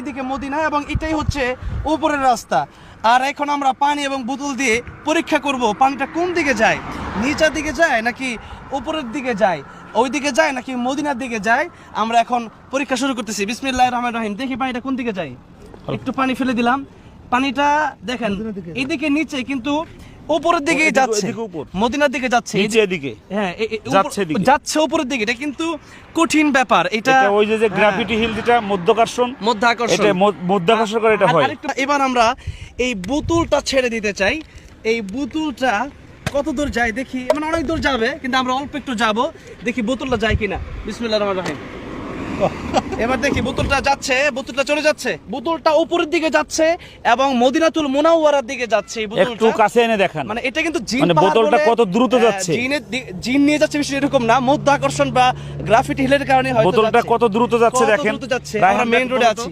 এইদিকে মদিনা এবং এটাই হচ্ছে উপরের রাস্তা। আর এখন আমরা পানি এবং বোতল দিয়ে পরীক্ষা করব পানিটা কোন দিকে যায়? নিচের দিকে যায় নাকি উপরের দিকে যায়? ওই দিকে যায় নাকি মদিনার দিকে যায়? আমরা এখন পরীক্ষা শুরু করতেছি। বিসমিল্লাহ রহমান রহিম। দেখি পানিটা কোন দিকে যায়? একটু পানি ফেলে দিলাম। পানিটা দেখেন এদিকে নিচে কিন্তু উপরের এদিকে- যাচ্ছে। মদিনার দিকে যাচ্ছে। নিচে এদিকে হ্যাঁ যাচ্ছে এদিকে। যাচ্ছে উপরের দিকে। এটা কিন্তু কঠিন ব্যাপার। এটা ওই যে যে হ্যাঁ, গ্রাফিটি হিল যেটা মধ্যাকর্ষণ মধ্যাকর্ষণ। এটা মধ্যাকর্ষণ করে এটা হয়। এবার আমরা এই বোতলটা ছেড়ে দিতে চাই। এই বোতলটা কত দূর যায় দেখি? মানে অনেক দূর যাবে কিন্তু আমরা অল্প একটু যাব। দেখি বোতলটা যায় কিনা। বিসমিল্লাহ রহমান রহিম। এবার দেখি বোতলটা যাচ্ছে বোতলটা চলে যাচ্ছে। বোতলটা উপরের দিকে যাচ্ছে এবং মদিনাতুল মুনাওয়ারার দিকে যাচ্ছে একটু কাছে এনে দেখান। মানে এটা কিন্তু জিন মানে বোতলটা কত দ্রুত আহ, যাচ্ছে। জিনের জিন নিয়ে যাচ্ছে বিষয় এরকম না মধ্যাকর্ষণ বা গ্রাফিটি হিলের কারণে হয়তো বোতলটা কত দ্রুত যাচ্ছে কত দেখেন। দ্রুত যাচ্ছে আমরা মেইন রোডে। আছি।